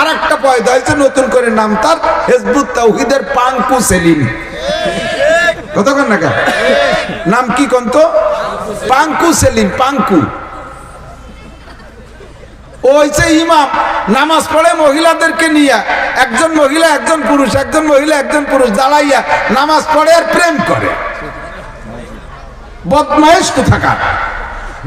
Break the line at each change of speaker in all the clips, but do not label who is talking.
আর একটা পয়দা হয়েছে, নতুন করে নাম তার, হেজবুত তাওহিদের পাঙ্কু সেলিম। কতক্ষণ না? নাম কি কন্ত পাঙ্কু সেলিম, পাঙ্কু। যে ইমাম, নামাজ পড়ে মহিলাদেরকে নিয়ে, একজন মহিলা, একজন পুরুষ, একজন মহিলা, একজন পুরুষ দাঁড়াইয়া নামাজ পড়ে আর প্রেম করে। বদমায়েশ কোথাকার?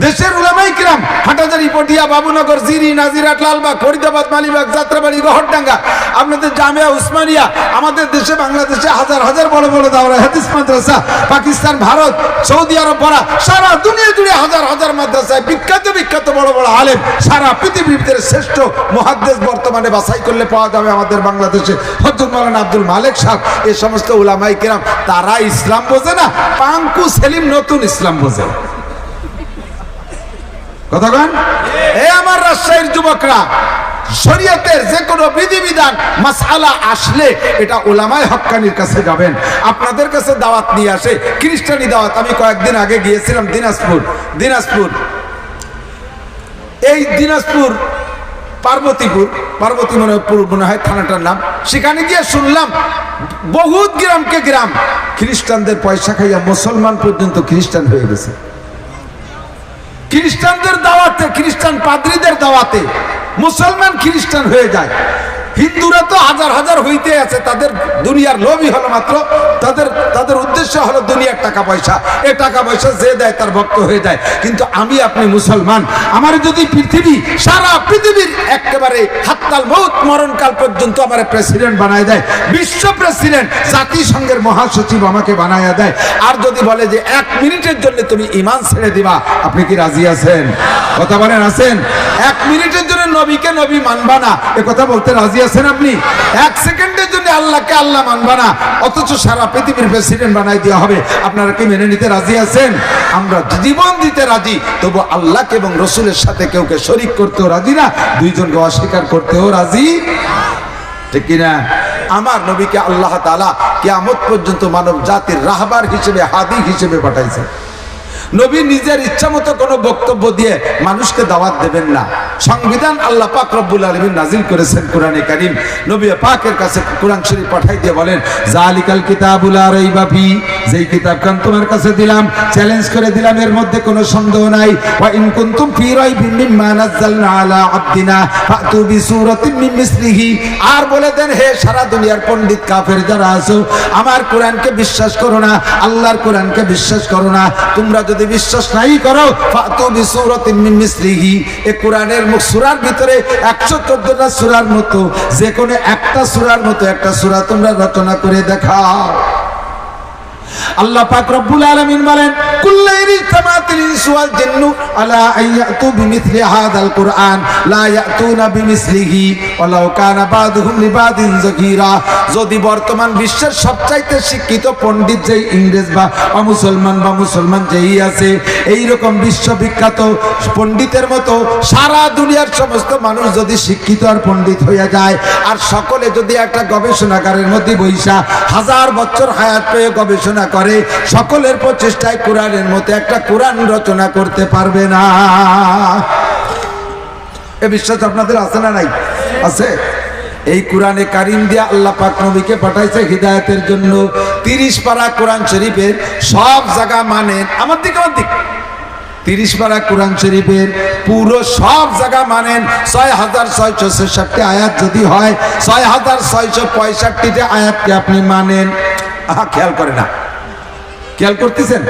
দেশের উলামাই কিরাম, হাটাজারি, পটিয়া, বাবুনগর, জিরি, নাজিরাট, লালবাগ, ফরিদাবাদ, মালিবাগ, যাত্রাবাড়ি, গহরডাঙ্গা, আপনাদের জামিয়া উসমানিয়া, আমাদের দেশে, বাংলাদেশে হাজার হাজার বড় বড় দাওরা, হাদিস মাদ্রাসা, পাকিস্তান, ভারত, সৌদি আরব পড়া সারা দুনিয়া জুড়ে হাজার হাজার মাদ্রাসায় বিখ্যাত বিখ্যাত বড় বড় আলেম, সারা পৃথিবীর শ্রেষ্ঠ মহাদ্দেশ বর্তমানে বাছাই করলে পাওয়া যাবে আমাদের বাংলাদেশে। হজরত মালানা আব্দুল মালিক সাহেব এই সমস্ত উলামাই কিরাম, তারা ইসলাম বোঝে না, পাঙ্কু সেলিম নতুন ইসলাম বোঝে। কতক্ষণ এ আমার রাজশাহীর যুবকরা, শরীয়তের যে কোনো বিধিবিধান মাসালা আসলে এটা ওলামায় হক্কানির কাছে যাবেন। আপনাদের কাছে দাওয়াত নিয়ে আসে, খ্রিস্টানি দাওয়াত। আমি কয়েকদিন আগে গিয়েছিলাম দিনাজপুর দিনাজপুর। এই দিনাজপুর পার্বতীপুর, পার্বতী মনে হয় মনে হয় থানাটার নাম। সেখানে গিয়ে শুনলাম, বহুত গ্রামকে গ্রাম। খ্রিস্টানদের পয়সা খাইয়া মুসলমান পর্যন্ত খ্রিস্টান হয়ে গেছে। খ্রিস্টানদের দাওয়াতে, খ্রিস্টান পাদ্রীদের দাওয়াতে মুসলমান খ্রিস্টান হয়ে যায়। হিন্দুরা তো হাজার হাজার হইতে আছে, তাদের দুনিয়ার লোভই হলো মাত্র, তাদের উদ্দেশ্য হলো দুনিয়ার টাকা পয়সা। এ টাকা পয়সা যে দেয় তার ভক্ত হয়ে যায়। কিন্তু আমি আপনি মুসলমান, আমার যদি পৃথিবী, সারা পৃথিবীর একেবারে হাততাল মৌত মরণকাল পর্যন্ত আমার প্রেসিডেন্ট বানায় দেয়, বিশ্ব প্রেসিডেন্ট, জাতিসংঘের মহাসচিব আমাকে বানায়া দেয়। আর যদি বলে যে এক মিনিটের জন্য তুমি ইমান ছেড়ে দিবা, আপনি কি রাজি আছেন? কথা বলেন, আছেন? এক মিনিটের জন্য নবীকে নবী মানবা না, এ কথা বলতে রাজি আছেন আপনি? এক সেকেন্ডের জন্য আল্লাহকে আল্লাহ মানবা না। অথচ সারা পৃথিবীর প্রেসিডেন্ট বানাই দেওয়া হবে। আপনারা কি মেনে নিতে রাজি আছেন? আমরা জীবন দিতে রাজি, তবু আল্লাহকে এবং রসুলের সাথে কেউকে শরিক করতেও রাজি না। দুইজনকে অস্বীকার করতেও রাজি ঠিক কিনা? আমার নবীকে আল্লাহ তালা কিয়ামত পর্যন্ত মানব জাতির রাহবার হিসেবে, হাদি হিসেবে পাঠাইছে। নবী নিজের ইচ্ছা মতো কোনো বক্তব্য দিয়ে মানুষকে দাওয়াত দেবেন না। সংবিধান আল্লাহ পাক রব্বুল আলমিন নাজিল করেছেন কোরআনে কারিম। নবী পাকের কাছে কোরআন শরীফ পাঠাই দিয়ে বলেন জালিকাল কিতাবুল আরাইবা ফি। যেই কিতাবখান তোমার কাছে দিলাম চ্যালেঞ্জ করে দিলাম, এর মধ্যে কোনো সন্দেহ নাই। ওয়া ইন কুনতুম ফি রাইবিন মিম্মা নাযালনা আলা আবদিনা ফাতু বিসূরাতিন মিন মিসলিহি। আর বলে দেন, হে সারা দুনিয়ার পণ্ডিত কাফের যারা আছো, আমার কোরআনকে বিশ্বাস করো না, আল্লাহর কোরআনকে বিশ্বাস করো না। তোমরা যদি বিশ্বাস নাই করো, ফাতু বিসূরাতিন মিন মিসলিহি। এ কোরআনের মুখ সূরার ভিতরে 114টা সূরার মতো যে কোনো একটা সূরার মতো একটা সূরা তোমরা রচনা করে দেখাও। আল্লাহ পাক রব্বুল আলামিন বলেন কুল্লাইরি তামাতিল ইনসু ওয়াল জিন্নু আলা আইয়াতু বিমিথলি হাদাল কুরআন, লা ইয়াতুনা বিমিসলিহি ওয়ালাউ কানা বাদুহুম লিবাদিন যাকিরা যদি বর্তমান বিশ্বের সবচাইতে শিক্ষিত পণ্ডিত যেই ইংরেজ বা অমুসলমান বা মুসলমান যেই আছে এই রকম বিশ্ববিখ্যাত পণ্ডিতের মতো সারা দুনিয়ার সমস্ত মানুষ যদি শিক্ষিত আর পণ্ডিত হইয়া যায়, আর সকলে যদি একটা গবেষণাগারের মধ্যে বৈশা হাজার বছর হায়াত পেয়ে গবেষণা করে, সকলের প্রচেষ্টায় কোরআনের মতো একটা কোরআন রচনা করতে পারবে না। এ বিশ্বাস আপনাদের আছে না নাই? আছে? এই কোরআনে কারিম দিয়ে আল্লাহ পাক নবীকে পাঠাইছে হিদায়তের জন্য। তিরিশ পারা কোরআন শরীফের সব জায়গা মানেন আমার দিকে, আমার দিক। তিরিশ পারা কোরআন শরীফের পুরো সব জায়গা মানেন ছয় হাজার ছয়শো ছেষট্টি আয়াত যদি হয়, ছয় হাজার ছয়শো পঁয়ষট্টিটা আয়াতকে আপনি মানেন। খেয়াল করে না। খেয়াল করতেছেন?